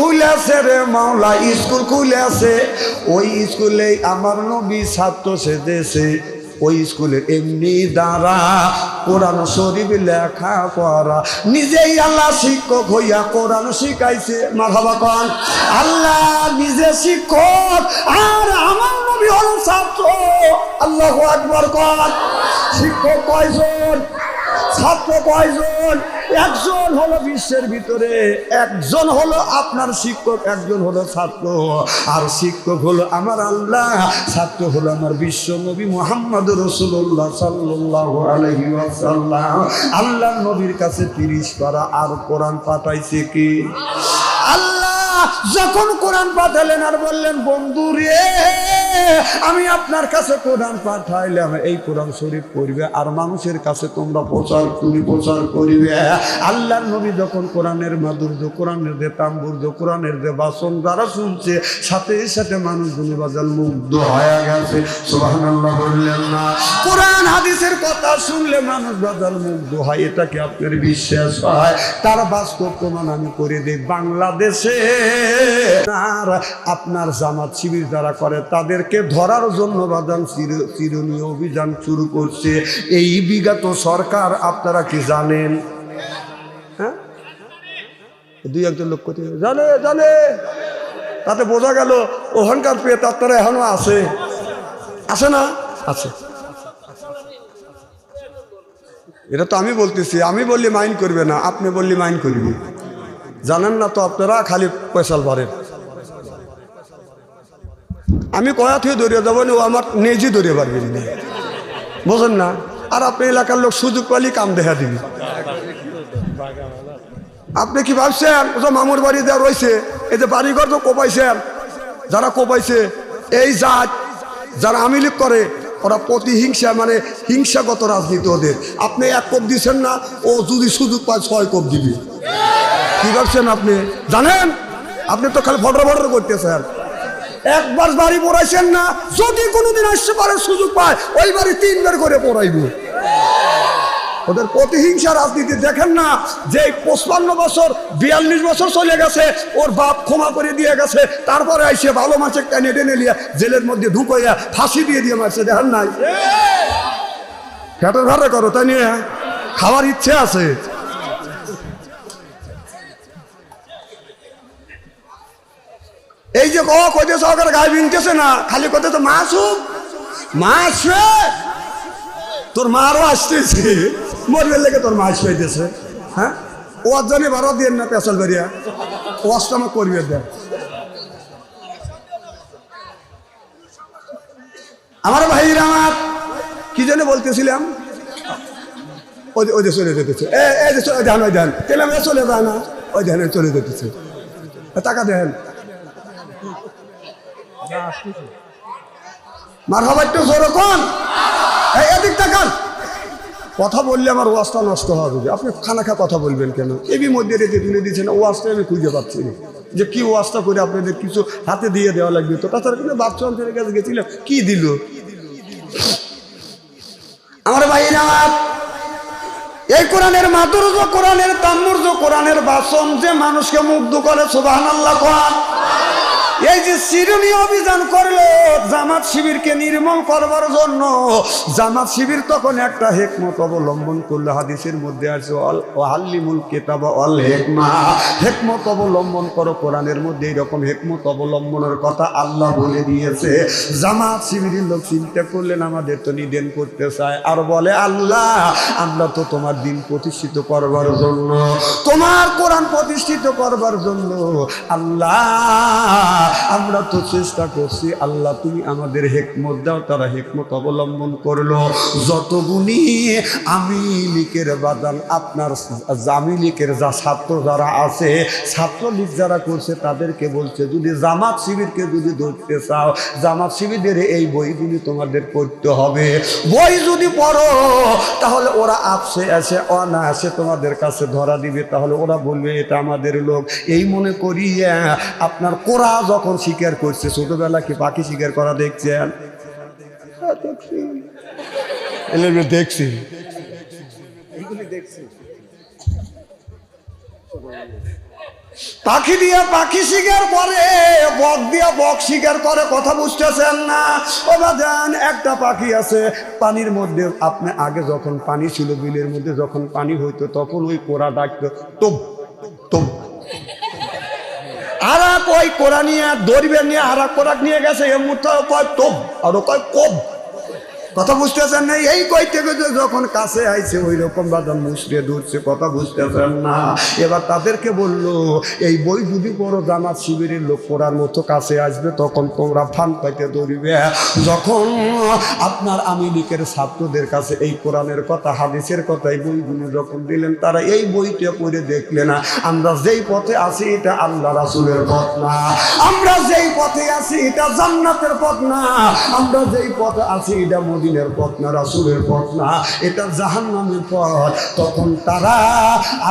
খুলে আছে রে মাওলা, স্কুল খুলে আছে। ওই স্কুলে আমার নবী ছাত্র সেজেছে। ওই স্কুলে এমনি দ্বারা কোরআন শরীফ লেখা পড়া। নিজেই আল্লাহ শিক্ষক হইয়া কোরআন শিখাইছে। মারহাবা কন। আল্লাহ নিজে শিক্ষক, আর আমার নবী হলো ছাত্র। আল্লাহ একবার কন। শিক্ষক কয়জন? ছাত্র কয়জন? একজন হলো বিশ্বের ভিতরে, একজন হলো আপনার শিক্ষক, একজন হলো ছাত্র। আর শিক্ষক হলো আমার আল্লাহ, ছাত্র হলো আমার বিশ্ব নবী মোহাম্মদ রসুল্লাহ সাল্লাহ আলহি আসাল্লাম আল্লাহ নবীর কাছে তিরিশ পারা আর কোরআন পাঠাইছে কি? আল্লাহ, যখন কোরআন পাঠালেন আর বললেন, বন্ধু রে আমি আপনার কাছে কোরআন পাঠাইলাম। এই কোরআন শরীফ পড়বে আর মানুষের কাছে তোমরা প্রচার তুমি প্রচার করিবে। আল্লাহর নবী যখন কোরআনের মাধুর্য, কোরআনের যে তাম্বুর্য, কোরআনের যে বাসন যারা শুনছে, সাথে সাথে মানুষ গুলি বাজাল মুগ্ধ হয়ে গেছে। বললেন না। কোরআন, হাদিসের কথা শুনলে মানুষ বাজার মুগ্ধ হয় এটাকে আপনার বিশ্বাস হয়? তার বাস্তব প্রমাণ আমি করে দিই। বাংলাদেশে আপনার জামাত শিবির যারা করে তাদেরকে ধরার জন্য বাদান চির- চিরুনি অভিযান শুরু করছে। এই বিগত সরকার, আপনারা কি জানেন? হ্যাঁ? দুই একজন লোক জানে জানে। তাতে বোঝা গেল, ওখানকার পেয়ে তারা এখনও আছে। আছে না? আছে। এটা তো আমি বলতেছি, আমি বললি মাইন্ড করবে না, আপনি বললি মাইন্ড করবি। জানেন না তো আপনারা, খালি পয়সাল ভরেন আমি কয়া থেকে দৌড়িয়ে যাব না, ও আমার নেজি দৌড়িয়ে পারবেন না বোঝেন না? আর আপনি এলাকার লোক সুযোগ পালি কাম দেখা দিবি। আপনি কি ভাবছেন? ও মামুর বাড়ি দেওয়া রয়েছে এই যে বাড়িঘর তো কোপাইছেন যারা কোপাইছে এই জাত যারা আমিলিক করে ওরা প্রতিহিংসা মানে হিংসাগত রাজনীতি ওদের। আপনি এক কোপ দিচ্ছেন না ও যদি সুযোগ পায় ছয় কোপ দিবি। কি ভাবছেন আপনি? জানেন? আপনি তো খালি ফটো ফটো করতেছেন। একবার বাড়ি পড়াইছেন না, যদি কোনোদিন আসতে পারে সুযোগ পায়, ওই বাড়ি তিনবার করে পড়াইব। ওদের প্রতিহিংসা রাজনীতি দেখেন না যে পঁচপান্ন বছর, বিয়াল্লিশ বছর চলে গেছে, ওর বাপ ক্ষমা করে দিয়ে গেছে, তারপরে আইসে ভালো মাছে টেনে টেনে নিয়ে জেলের মধ্যে ঢুকাইয়া ফাঁসি দিয়ে দিয়ে মারছে, দেখেন নাই? ফ্যাটের ভাড়া করো, তাই নিয়ে, খাওয়ার ইচ্ছে আছে। এই যে ক কইতে সহকারে গায়ে বিনতেছে না খালি কইতে তো মাছ হোক মাছ রে তোর মারও আসতেছে মরবে লেগে তোর মাছ পাইতেছে হ্যাঁ ওর জন্য বারো দিয়ে না পেশাল বেরিয়া আমার করবে দেন আমার ভাইরা আমার কি জন্য বলতেছিলাম ওই ওই চলে যেতেছে এ যান ওই দেন তেলে মেয়ে চলে যায় না ওই দেন চলে যেতেছে টাকা দেন কথা বললে আমার ওয়াজটা নষ্ট যাবে আপনি খানা খা কথা বলবেন কেন? এবি মধ্যে রেখে তুলে দিয়েছেন, ওয়াজটা আমি খুঁজে পাচ্ছি না। যে কি ওয়াজটা করে আপনাদের কিছু হাতে দিয়ে দেওয়া লাগবে তো, তাছাড়া কিন্তু বাচ্চা কাছে গেছিলাম, কি দিল? আমার আমার এই কোরআনের মাধুর্য, কোরআনের তাম্মুর্য, কোরআনের বাসন যে মানুষকে মুগ্ধ করে সুবাহান আল্লাহ কোরআন এই যে শিরোনি অভিযান করল, জামাত শিবিরকে নির্মল করবার জন্য, জামাত শিবির তখন একটা হেকমত অবলম্বন করল। হাদিসের মধ্যে আছে, অল হাল্লিমুল কেতাব অল হেকমা। হেকমত অবলম্বন করো, কোরআনের মধ্যে এরকম হেকমত অবলম্বনের কথা আল্লাহ বলে দিয়েছে। জামাত শিবিরের লোক চিন্তা করলেন, আমাদের তো নিদেন করতে চায়। আর বলে, আল্লাহ, আমরা তো তোমার দিন প্রতিষ্ঠিত করবার জন্য, তোমার কোরআন প্রতিষ্ঠিত করবার জন্য, আল্লাহ আমরা তো চেষ্টা করছি, আল্লাহ তুমি আমাদের হেকমত দাও, তারা হেকমত অবলম্বন করল। যত আমি লিকের বাদান, আপনার জামি লীগের যা ছাত্র যারা আছে, ছাত্রলীগ যারা করছে, তাদেরকে বলছে, যদি জামাত শিবিরকে যদি ধরতে চাও, জামাত শিবিরের এই বইগুলি তোমাদের পড়তে হবে। বই যদি পড়ো, তাহলে ওরা আপসে আসে অনায়াসে তোমাদের কাছে ধরা দিবে। তাহলে ওরা বলবে, এটা আমাদের লোক। এই মনে করি আপনার কোরা যখন স্বীকার করছে? ছোটবেলা কি পাখি স্বীকার করা দেখছেন হ্যাঁ, দেখছি। পাখি দিয়ে পাখি শিকার করে বক দিয়ে বক শিকার করে কথা বুঝতেছেন না? ও বাজান একটা পাখি আছে পানির মধ্যে আপনি আগে যখন পানি ছিল বিলের মধ্যে যখন পানি হইতো তখন ওই কোরা ডাকতো তোম আর কয় ওই কোরা নিয়ে এক কোরাক নিয়ে গেছে, এ মুহূর্তে কয় তো আরও কয় কোব কথা বুঝতেছেন না? এই কইতে কইতে যখন কাছে আইছে, ওই রকম বাদাম মুসড়ে ধরছে, কথা বুঝতেছেন না? এবার তাদেরকে বলল, এই বই যদি বড় জামাত শিবিরের লোক পড়ার মতো কাছে আসবে, তখন তোমরা ফান পাইতে দৌড়িবে যখন আপনার আমেরিকার ছাত্রদের কাছে এই কোরআনের কথা, হাদিসের কথা, এই বইগুলো যখন দিলেন, তারা এই বইটা পড়ে দেখলে না, আমরা যেই পথে আছি, এটা আল্লাহ রাসুলের পথ না। আমরা যেই পথে আছি, এটা জান্নাতের পথ না। আমরা যেই পথে আছি, এটা মদিনের পথ না, রাসুলের পথ না, এটা জাহান্নামের পথ। তখন তারা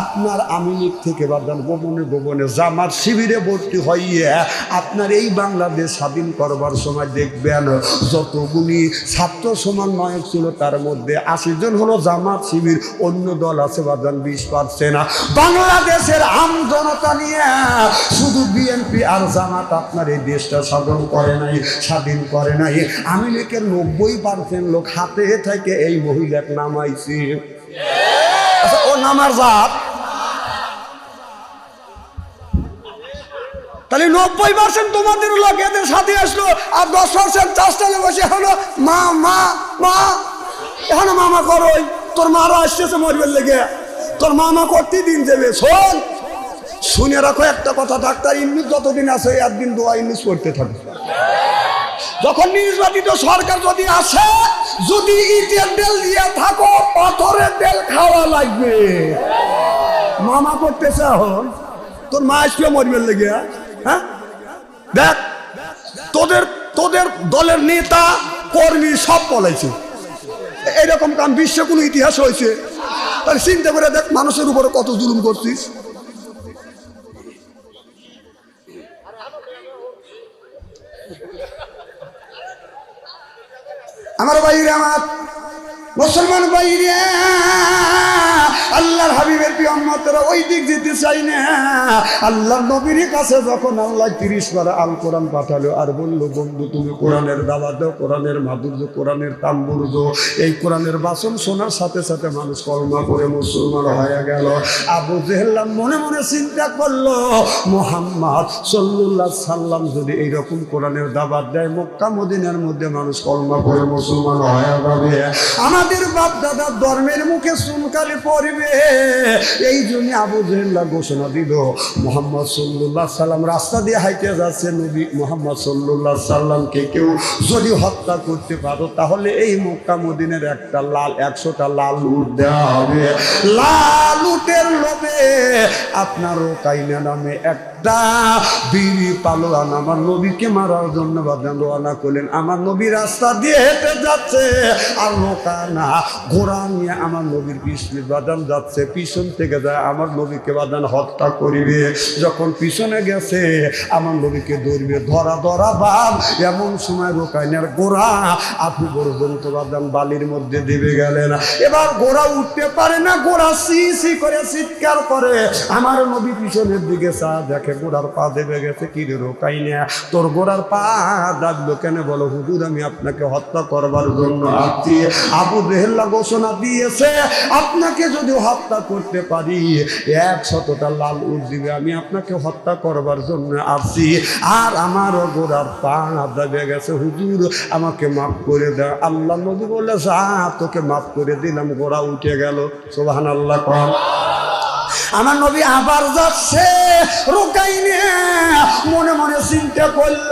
আপনার আমিনিক থেকে বাদান গোপনে গোপনে জামার শিবিরে ভর্তি হইয়ে আপনার এই বাংলাদেশ স্বাধীন করবার সময় দেখবেন যতগুলি ছাত্র সমন্বয়ক ছিল, তার মধ্যে আশি জন হলো জামাত শিবির, অন্য দল আছে বাদান বিশ পার্সেন্ট। বাংলাদেশের আম জনতা নিয়ে শুধু বিএনপি আর জামাত আপনার এই দেশটা স্বাধীন করে নাই, স্বাধীন করে নাই। আমি লীগের নব্বই পার্সেন্ট লোক হাতে থেকে, এই মহিলার নামাইছি আচ্ছা ও নামার জাত। তাহলে নব্বই পার্সেন্ট তোমাদের লোক এদের সাথে আসলো, আর দশ পার্সেন্ট চাষটালে বসে হলো মা মা মা, এখনও মামা করোই। তোর মারা আসতেছে মরবের লেগে। তোর মামা করতে দিন যাবে শোন। শুনে রাখো একটা কথা, ডাক্তার ইংলিশ যতদিন আছে, একদিন দোয়া ইংলিশ পড়তে থাকবে। যখন নির্বাচিত সরকার যদি আসে, যদি ইটের তেল দিয়ে থাকো, পাথরের তেল খাওয়া লাগবে। মামা করতেছে এখন। তোর মা আসবে মরবের লেগে হ্যাঁ? দেখ, তোদের তোদের দলের নেতা, কর্মী সব পলাইছে। এরকম কাম বিশ্বে কোনো ইতিহাস হয়েছে। তাহলে চিন্তা করে দেখ, মানুষের উপরে কত জুলুম করছিস। আমার বাইরে আমার মুসলমান বাইরে আল্লাহর হাবিবের পিয়ম্মতরা ওই দিক যেতে চাই না। আল্লাহ নবীর কাছে যখন আল্লাহ তিরিশ বার আল কোরআন পাঠালো, আর বলল, বন্ধু, তুমি কোরআনের দাওয়া দাও, কোরআনের মাধুর্য, কোরআনের তাম্বুর্য এই কোরআনের বাসন শোনার সাথে সাথে মানুষ কলমা করে মুসলমান হয়ে গেল। আবু জেহেল্লাম মনে মনে চিন্তা করল, মোহাম্মদ সল্লুল্লাহ সাল্লাম যদি এইরকম কোরআনের দাবাত দেয়, মক্কা, মদিনার মধ্যে মানুষ কলমা করে মুসলমান হয়ে যাবে। আমাদের বাপ দাদার ধর্মের মুখে সুনকালে পড়বে। এই জন্য আবু জেহেল্লা ঘোষণা দিল, মোহাম্মদ সল্লুল্লাহ সাল্লাম রাস্তা দিয়ে হাইতে যাচ্ছে নবী মোহাম্মদ সল্লুল্লাহ সাল্লামকে কেউ যদি হত্যা করতে পারো, তাহলে এই মক্কা মদিনের একটা লাল, একশোটা লাল উট দেওয়া হবে। লাল উটের লোভে আপনারও কাইনা নামে একটা বিড়ি পালোয়ান আমার নবীকে মারার জন্য বাদান রওনা করলেন। আমার নবী রাস্তা দিয়ে হেঁটে যাচ্ছে আর নৌকা না ঘোড়া নিয়ে আমার নবীর পিছনে বাদান যাচ্ছে। পিছন থেকে যায়, আমার নবীকে বাদান হত্যা করিবে। যখন পিছনে গেছে, আমার নবীকে ধরবে, ধরা ধরা বাপ এমন সময় রোকাইনার গোড়া, আপনি বড় পর্যন্ত বাদান বালির মধ্যে দেবে গেলেন। এবার গোড়া উঠতে পারে না, গোড়া সি সি করে চিৎকার করে। আমার নবী পিছনের দিকে চা দেখে গোড়ার পা দেবে গেছে, কি রে রোকাইনা, তোর গোড়ার পা ডাকলো কেন? বলো, হুজুর, আমি আপনাকে হত্যা করবার জন্য আসছি। আবু রেহেল্লা ঘোষণা দিয়েছে, আপনাকে যদি হত্যা করতে পারি। একশতটা লাল উঠ আমি আপনাকে হত্যা করবার জন্য আসছি। আর আমারও গোড়ার পা দাবে গেছে। হুজুর, আমাকে মাফ করে দেয় আল্লাহ নদী বলে যা তোকে মাফ করে দিলাম। গোড়া উঠে গেল। সোহান আল্লাহ আমার নবী আবার যাচ্ছে। রোকাই মনে মনে চিন্তা করল,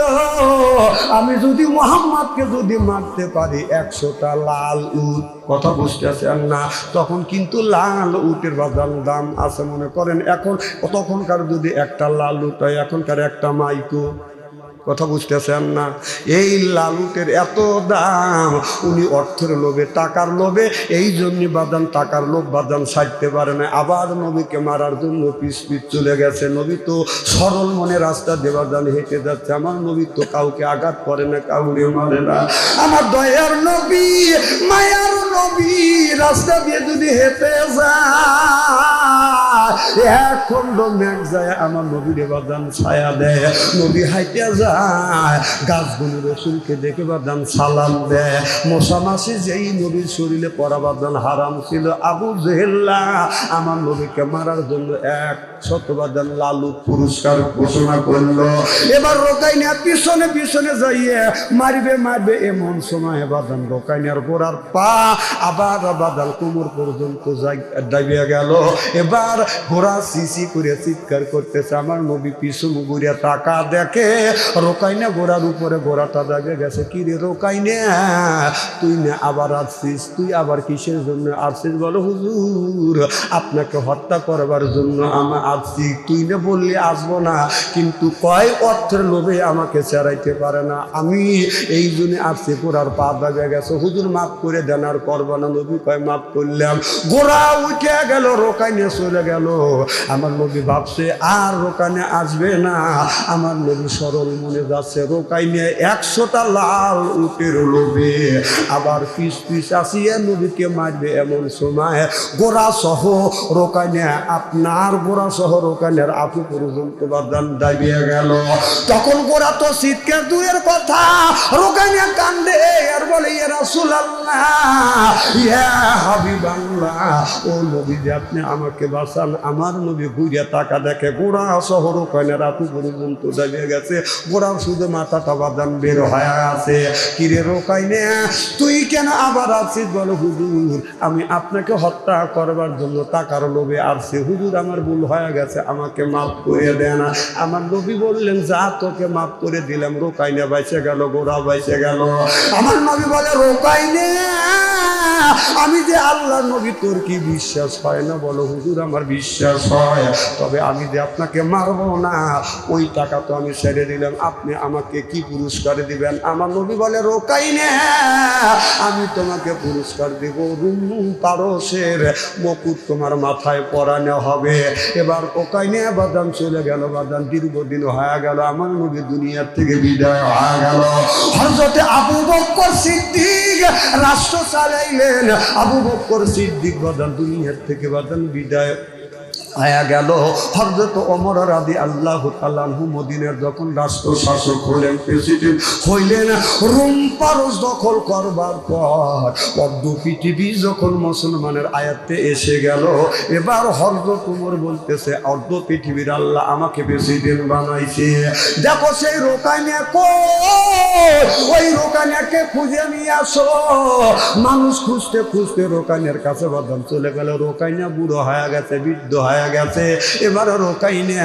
আমি যদি মোহাম্মদকে যদি মারতে পারি, একশোটা লাল উট। কথা বুঝতেছেন না, তখন কিন্তু লাল উটের বাজার দাম আছে মনে করেন। এখন তখনকার যদি একটা লাল উট হয়, এখনকার একটা মাইকো। কথা বুঝতেছেন না? এই লালুটের এত দাম, উনি অর্থের লোভে, টাকার লোভে, এই জন্য বাদান টাকার লোভ বাদান সাজতে পারে না। আবার নবীকে মারার জন্য পিস চলে গেছে। নবী তো সরল মনে রাস্তা দিয়ে বাদান হেঁটে যাচ্ছে। আমার নবী তো কাউকে আঘাত করে না, কাউকে মারে না। আমার দয়ার নবী, মায়ার নবী, রাস্তা দিয়ে যদি হেঁটে যায় এক খণ্ড মেঘ যায়, আমার নবীর বাদান ছায়া দেয়। নবী হাইতে যায় গাছগুলো রসুলকে দেখে বাদান সালাম দেয়। মশা মাসি যেই নবীর শরীরে পরা বাদান হারাম ছিল, আবু জেহেল্লা, আমার নবীকে মারার জন্য এক শতবাদান লালু পুরস্কার ঘোষণা করল। এবার রোকাইনা পিছনে পিছনে যাইয়ে মারবে মারবে এমন সময় বাদান রোকাইনার গোড়ার পা, আবার বাদাল কোমর পর্যন্ত যাই দাবিয়ে গেল। এবার ঘোড়া সিসি করে চিৎকার করতেছে, আমার নবী পিছন ঘুরিয়া টাকা দেখে, রোকাইনা ঘোড়ার উপরে ঘোড়াটা দাবিয়ে গেছে। কি রে রোকাইনে? তুই না আবার আসছিস, তুই আবার কিসের জন্য আসছিস? বলো হুজুর, আপনাকে হত্যা করবার জন্য আমি আসছি। তুই না বললি আসব না, কিন্তু কয় অর্থের লোভে আমাকে চেরাইতে পারে না। আমি এই জন্য আসছি গোড়ার পা দাবে গেছে। হুজুর, মাফ করে দেন, আর করব না। নবী কয়, মাফ করলাম। গোড়া উঠে গেল, রোকাইনে চলে গেল। আমার নবী ভাবছে, আর রোকানে আসবে না। আমার নবী সরল মনে যাচ্ছে, রোকাইনে একশোটা লাল উটের লোভে আবার পিস পিস আসিয়ে নবীকে মারবে এমন সময় গোড়া সহ রোকাইনে, আপনার গোড়া সহ রোকানের আপু পর্যন্ত বাদান দাবিয়ে গেল। তখন গোড়া তো শীতকে দূরের কথা, রোকাইনে কান্দে, আর বলে ইয়ে রাসুল আল্লাহ ইয়া ও নবী আপনি আমাকে বাঁচান আমার নবী ঘুরিয়া টাকা দেখে গোড়া সহ রোকানের আপু পর্যন্ত দাবিয়ে গেছে। গোড়ার শুধু মাথাটা বাদান বের হয়ে আছে। কিরে রোকাইনে তুই কেন আবার আছিস বলো হুজুর? আমি আপনাকে হত্যা করবার জন্য টাকার লোভে আসছি। হুজুর, আমার ভুল হয়ে গেছে, আমাকে মাফ করে দেয় না। আমার নবী বললেন, যা তোকে মাফ করে দিলাম রোকাইনে বাইসে গেল গোড়া বাইসে গেল। আমার নবী বলে রোকাইনে আমি যে আল্লাহ নবী, তোর কি বিশ্বাস হয় না? বলো, হুজুর, আমার বিশ্বাস হয়। তবে আমি যে আপনাকে মারবো না, ওই টাকা তো আমি ছেড়ে দিলাম। আপনি আমাকে কি পুরস্কার দিবেন? আমার নবী বলে, রোকাইনে, আমি তোমাকে পুরস্কার দেব রুম পারসের মুকুট তোমার মাথায় পরানো হবে। এবার ওকাইনে বাদাম চলে গেল, বাদাম দীর্ঘদিন হয়ে গেল। আমার নবী দুনিয়ার থেকে বিদায় হয়ে গেল। হজরতে আবু বক্কর সিদ্দিক রাষ্ট্র চালাইলেন। আবু বকর সিদ্দিক বাদাম দুনিয়ার থেকে বাদান বিদায় আয়া গেল। হজরত অমর রাদি আল্লাহ তালাহু মদিনের যখন রাষ্ট্র শাসক হলেন, প্রেসিডেন্ট হইলেন, রোম পারস দখল করবার পর অর্ধ পৃথিবী যখন মুসলমানের আয়াতে এসে গেল, এবার হজরত উমর বলতেছে, অর্ধ পৃথিবীর আল্লাহ আমাকে প্রেসিডেন্ট বানাইছে। দেখো সেই রোকাইনে ওই রোকানিয়াকে খুঁজে নিয়ে আসো। মানুষ খুঁজতে খুঁজতে রোকাইনের কাছে বাদাম চলে গেল। রোকাইনা বুড়ো হয়ে গেছে, বৃদ্ধ হয়ে গেছে। এবার রোকাইনে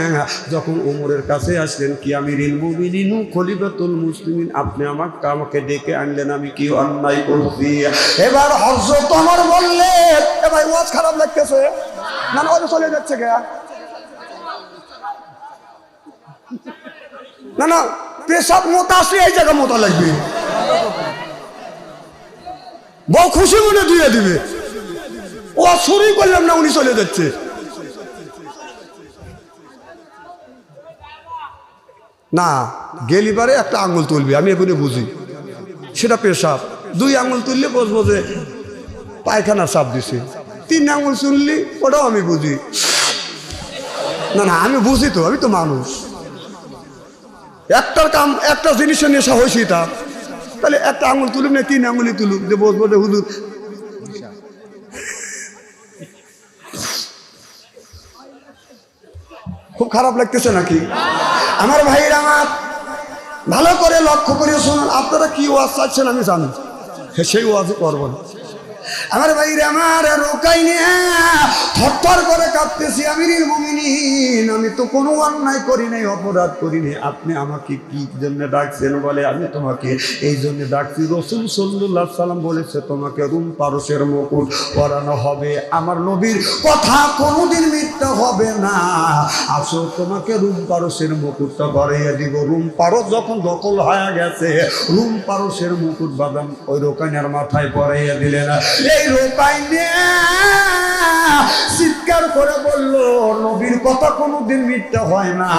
যখন উমরের কাছে আসলেন কি আমি রিল মুমিনিনু, খলিফাতুল মুসলিমিন, আপনি আমাকে আমাকে ডেকে আনলেন, আমি কি অন্যায় করছি? এবার হজরত আমার বললে, এ ভাই, ওয়াজ খারাপ লাগতেছে। না না চলে যাচ্ছে কে না না, পেশাব মতো আসলে এই জায়গা মতো লাগবে। বউ খুশি মনে দিয়ে দিবে। ও শুরুই করলাম না, উনি চলে যাচ্ছে। না গেলিবারে একটা আঙুল তুলবি, আমি এখনই বুঝি। সেটা পেশাব। দুই আঙুল তুললে বসবো যে পায়খানা সাপ দিছে। তিন আঙুল শুনলি, ওটাও আমি বুঝি। না না, আমি বুঝি তো, আমি তো মানুষ। একটার কাম, একটা জিনিসের নেশা হয়েছি তার তাহলে একটা আঙুল তুলুক না তিন আঙুলই তুলুক, যে বসবো যে হুজুর। খুব খারাপ লাগতেছে নাকি? আমার ভাইয়ের আমার, ভালো করে লক্ষ্য করে শুনুন, আপনারা কি ওয়াজ চাচ্ছেন আমি জানি। সেই ওয়াজ করব না। আমার ভাইরে আমার রোকাই থরথর করে কাঁদতেছি আমি মুমিনিন। আমি তো কোনো অন্যায় করি নাই, অপরাধ করি নাই। আপনি আমাকে কি জন্য ডাকছেন বলে আমি তোমাকে এই জন্য ডাকছি। রসুল সল্লুল্লাহ সাল্লাম বলেছে, তোমাকে রুম পারসের মুকুট পরানো হবে। আমার নবীর কথা কোনোদিন মিথ্যা হবে না। আসো, তোমাকে রুম পারসের মুকুটটা করাইয়া দিব। রুম পারস যখন দখল হয়ে গেছে, রুম পারসের মুকুট বাদাম ওই রোকাইনার মাথায় পরাইয়া দিলেন। এই চিৎকার করে বলল নবীর কথা কোনোদিন মিথ্যা হয় না।